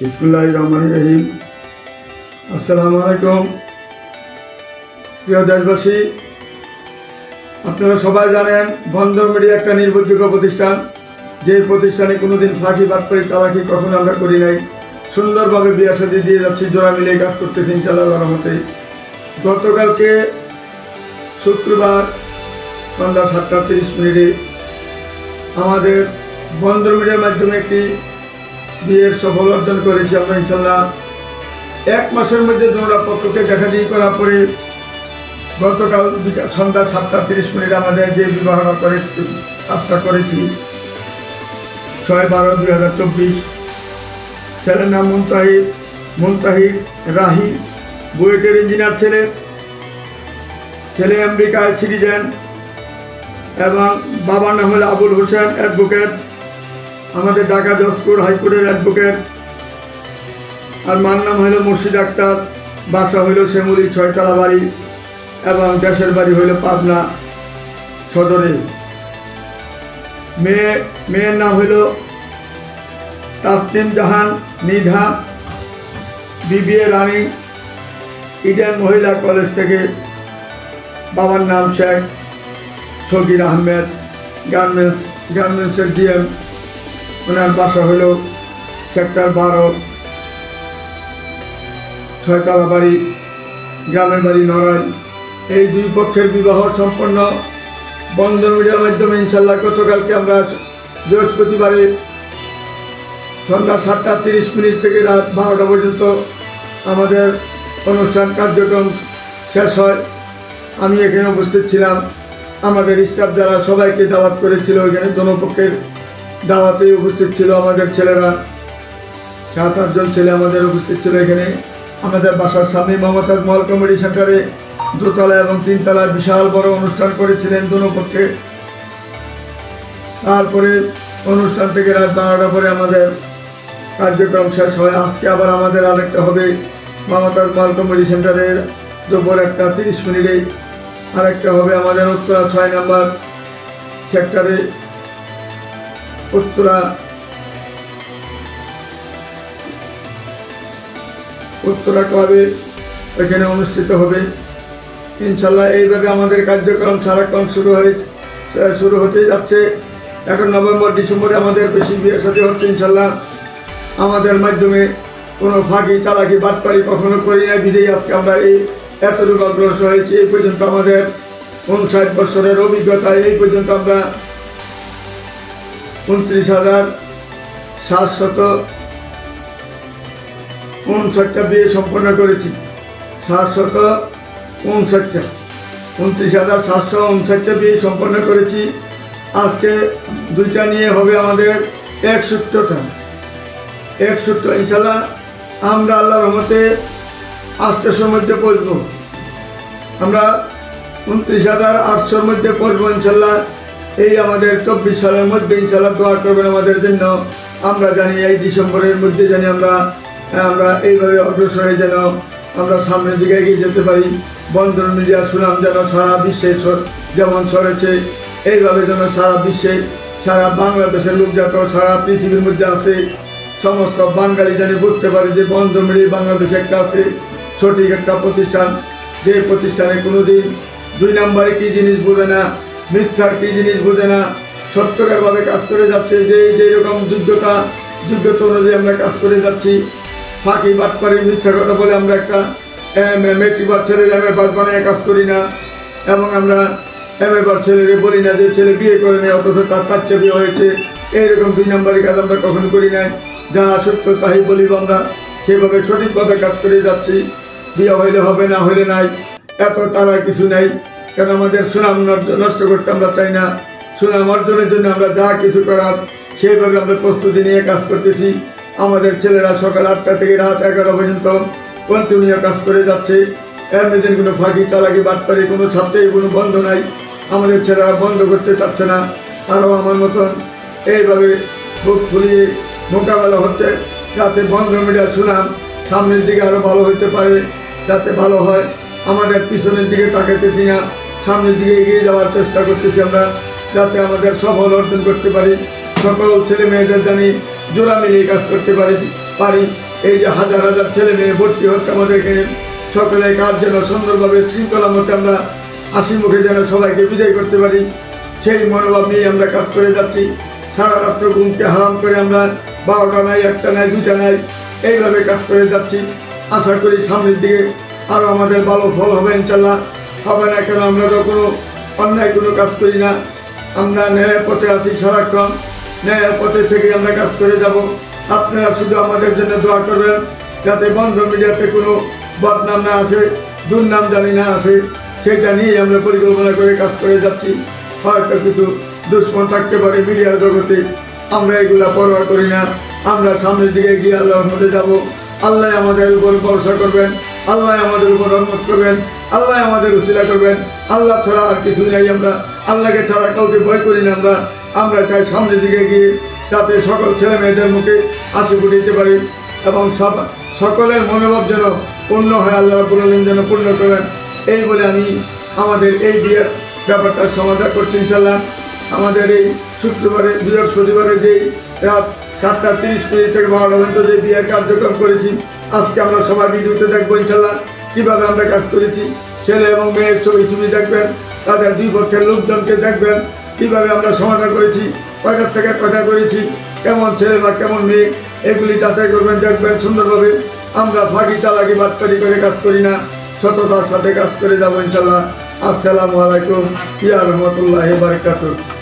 বিসমুল্লাহ রহমান রহিম আসসালামু আলাইকুম প্রিয় দেশবাসী, আপনারা সবাই জানেন বন্দর মিডিয়া একটা নির্ভরযোগ্য প্রতিষ্ঠান। যে প্রতিষ্ঠানে কোনোদিন ফাঁকি বাটপাড়ি চালাকি কখনো আমরা করি নাই। সুন্দরভাবে বিয়া দিয়ে যাচ্ছি, জোড়া মিলিয়ে কাজ করতেছি ইনশাল্লাহ রহমতে। গতকালকে শুক্রবার সন্ধ্যা সাতটা তিরিশ মিনিটে আমাদের বন্দর মিডিয়ার মাধ্যমে একটি বিয়ের সফল অর্জন করেছি আমরা, ইনশাল্লাহ। এক মাসের মধ্যে জোড়া পক্ষকে দেখা দিয়ে করার পরে গতকাল সন্ধ্যা সাতটা তিরিশ মিনিট আমাদের যে বিবাহটা করে কাজটা করেছি, ছয় বারো দুই হাজার চব্বিশ। ছেলের নাম মুনতাহিদ মুনতাহিদ রাহি, বুয়েটের ইঞ্জিনিয়ার ছেলে। ছেলে আমেরিকায় সিটিজেন এবং বাবার নাম হলো আবুল হোসেন অ্যাডভোকেট। আমাদের ঢাকা জজপুর হাইকোর্টের অ্যাডভোকেট। আর মার নাম হলো মুর্শিদ আক্তার, বাসা হইল শ্যামলি ছয়তলা বাড়ি এবং দেশের বাড়ি হইল পাবনা সদরে। মেয়ে, মেয়ের নাম হইল তাসনিম জাহান নিধা বিবিএ রানী, ইডেন মহিলা কলেজ থেকে বাবার নাম শেখ সগির আহমেদ, গার্মেন্টস, গার্মেন্টসের ডিএম। ওনার বাসা হইল সেক্টর বারো, ছয়তলা বাড়ি, গ্রামের বাড়ি নড়াই এই দুই পক্ষের বিবাহ সম্পন্ন বন্ধন মিডিয়ার মাধ্যমে ইনশাল্লাহ গতকালকে আমরা বৃহস্পতিবারে সন্ধ্যা সাতটা তিরিশ মিনিট থেকে রাত বারোটা পর্যন্ত আমাদের অনুষ্ঠান কার্যক্রম শেষ হয়। আমি এখানে উপস্থিত ছিলাম। আমাদের স্টাফ যারা সবাইকে দাওয়াত করেছিল, এখানে দোনোপক্ষের দাওয়াতে উপস্থিত ছিল আমাদের ছেলেরা। সাত আটজন ছেলে আমাদের উপস্থিত ছিল এখানে। আমাদের বাসার স্বামী মমতাজ মহল কমেডি সেন্টারে দোতলা এবং তিনতলা বিশাল বড় অনুষ্ঠান করেছিলেন দোনোপক্ষে তারপরে অনুষ্ঠান থেকে রাত বারোটা পরে আমাদের কার্যক্রম শেষ হয়। আজকে আবার আমাদের আরেকটা হবে মমতাজ মহল কমেডি সেন্টারের দুপুর একটা তিরিশ মিনিটে। আরেকটা হবে আমাদের উত্তরা ছয় নম্বর সেক্টরে। উত্তরা। উত্তরা ক্লাবে এখানে অনুষ্ঠিত হবে। ইনশাল্লাহ এইভাবে আমাদের কার্যক্রম সারাক্ষণ শুরু হয়েছে শুরু হতে যাচ্ছে। এখন নভেম্বর, ডিসেম্বরে আমাদের বেশি বিয়ের সাথে হচ্ছে ইনশাল্লাহ আমাদের মাধ্যমে কোনো ফাঁকি, চালাকি বাটপাড়ি কখনো করি না বিধেই আজকে আমরা এই এতটুকু অগ্রসর হয়েছি। এই পর্যন্ত আমাদের উনষাট বছরের অভিজ্ঞতা, এই পর্যন্ত আমরা উনত্রিশ হাজার সাতশত উনষাটটা বিয়ে সম্পন্ন করেছি। সাতশত উনষাটটা। উনত্রিশ হাজার সাতশো উনষাটটা বিয়ে সম্পন্ন করেছি। আজকে দুইটা নিয়ে হবে আমাদের এক সূত্রটা এক সূত্র ইনশাল্লাহ আমরা আল্লাহর রহমতে আটশোর মধ্যে পড়ব। আমরা উনত্রিশ হাজার আটশোর মধ্যে পড়ব, ইনশাল্লাহ। এই আমাদের চব্বিশ সালের মধ্যে ইনশাল্লাহ দোয়া করবেন আমাদের জন্য। আমরা জানি এই ডিসেম্বরের মধ্যে জানি আমরা আমরা এইভাবে অগ্রসর হয়ে যেন আমরা সামনের দিকে এগিয়ে যেতে পারি। বন্ধন মিডিয়ার সুনাম যেন সারা বিশ্বে যেমন ছড়েছে এইভাবে যেন সারা বিশ্বে, সারা বাংলাদেশের লোক যত সারা পৃথিবীর মধ্যে আছে, সমস্ত বাঙালি জানি বুঝতে পারে যে বন্ধন মিডিয়া বাংলাদেশে একটা আছে, সঠিক একটা প্রতিষ্ঠান। যে প্রতিষ্ঠানে কোনোদিন দুই নম্বরে কী জিনিস বোঝে না মিথ্যার কী জিনিস বোঝে না। সত্যকারভাবে কাজ করে যাচ্ছে যে যেরকম যোগ্যতা যোগ্যতা অনুযায়ী আমরা কাজ করে যাচ্ছি। ফাঁকি বাদ বাটপারি মিথ্যা কথা বলে আমরা একটা মেট্রিক বার ছেলে এম এ পাস বানিয়ে কাজ করি না। এবং আমরা এম এ বার ছেলেকে বলি না যে ছেলে বিয়ে করে নেয়, অথচ তার চেয়ে বিয়ে হয়েছে। এইরকম দুই নম্বরের কাজ আমরা কখনো করি নাই। যা সত্য তাই বলিব আমরা। সেভাবে সঠিকভাবে কাজ করে যাচ্ছি। বিয়ে হইলে হবে না হইলে নাই। এত তার কিছু নেই। কেন আমাদের সুনাম নষ্ট- করতে আমরা চাই না। সুনাম অর্জনের জন্য আমরা যা কিছু করার, সেইভাবে আমরা প্রস্তুতি নিয়ে কাজ করতেছি। আমাদের ছেলেরা সকাল আটটা থেকে রাত এগারো পর্যন্ত কন্টিনিউ কাজ করে যাচ্ছে। এমনিদিন কোনো ফাঁকি, চালাকি, বাটপারি, কোনো ছাত্রেই কোনো বন্ধ নাই। আমাদের ছেলেরা বন্ধ করতে চাচ্ছে না। আরও আমার মতন এইভাবে বুক ফুলিয়ে মোকাবেলা হচ্ছে, যাতে বন্ধ মিডিয়ার সুনাম সামনের দিকে আরও ভালো হতে পারে, যাতে ভালো হয়। আমাদের পিছনের দিকে তাকাইতেছি না। সামনের দিকে এগিয়ে যাওয়ার চেষ্টা করতেছি আমরা, যাতে আমাদের সফল অর্জন করতে পারি। সকল ছেলে মেয়েদের জানি জোড়া মিলিয়ে কাজ করতে পারি পারি। এই যে হাজার হাজার ছেলে মেয়ে ভর্তি হচ্ছে আমাদেরকে। সকলে কাজ যেন সুন্দরভাবে শৃঙ্খলা মতো আমরা হাসি মুখে যেন সবাইকে বিদায় করতে পারি। সেই মনোভাব নিয়ে আমরা কাজ করে যাচ্ছি। সারা রাত্র ঘুমকে হারাম করে আমরা বারোটা নাই, একটা নাই, দুইটা নাই, এইভাবে কাজ করে যাচ্ছি। আশা করি সামনের দিকে আরও আমাদের ভালো ফল হবে, ইনশাল্লাহ। হবে না কেন? আমরা তো কোনো অন্যায় কোনো কাজ করি না। আমরা ন্যায়ের পথে আছি সারাক্ষণ। ন্যায়ের পথে থেকে আমরা কাজ করে যাব। আপনারা শুধু আমাদের জন্য দোয়া করবেন যাতে বন্ধ মিডিয়াতে কোনো বদনাম না আসে, দুর্নাম জানি না আসে। সেটা নিয়ে আমরা পরিকল্পনা করে কাজ করে যাচ্ছি। হয়তো কিছু দুশ্মন থাকতে পারে মিডিয়ার জগতে। আমরা এগুলা পরোয়া করি না। আমরা সামনের দিকে গিয়ে আল্লাহর মধ্যে যাব। আল্লাহ আমাদের উপর ভরসা করবেন। আল্লাহ আমাদের উপর রহমত করবেন, আল্লাহ আমাদের উশিলা করবেন। আল্লাহ ছাড়া আর কিছু নাই আমরা। আল্লাহকে ছাড়া কাউকে ভয় করি না আমরা। আমরা চাই সামনের দিকে গিয়ে যাতে সকল ছেলে মেয়েদের মুখে হাসি ফুটিতে পারি এবং সব সকলের মনোভাব যেন পূর্ণ হয়, আল্লাহ রাব্বুল যেন পূর্ণ করেন। এই বলে আমি আমাদের এই বিয়ের ব্যাপারটা সমাধান করছি ইনশাল্লাহ আমাদের এই শুক্রবারে, বৃহস্পতিবারে যেই রাত সাতটা তিরিশ মিনিট থেকে বারোটা পর্যন্ত যে বিয়ের কার্যক্রম করেছি, আজকে আমরা সবাই ভিডিওতে দেখব ইনশাল্লাহ কীভাবে আমরা কাজ করেছি। ছেলে এবং মেয়ের ছবি ছবি দেখবেন, তাদের দুই পক্ষের লোকজনকে দেখবেন, কীভাবে আমরা সমাধান করেছি, কয়টার থেকে কয়টা করেছি, কেমন ছেলে বা কেমন মেয়ে, এগুলি যাচাই করবেন, দেখবেন সুন্দরভাবে। আমরা ফাঁকি চালাকি বাটপারি করে কাজ করি না, সততার সাথে কাজ করে যাব ইনশাল্লাহ। আসসালামু আলাইকুম ইয়া রহমতুল্লাহ বারকাতুহ।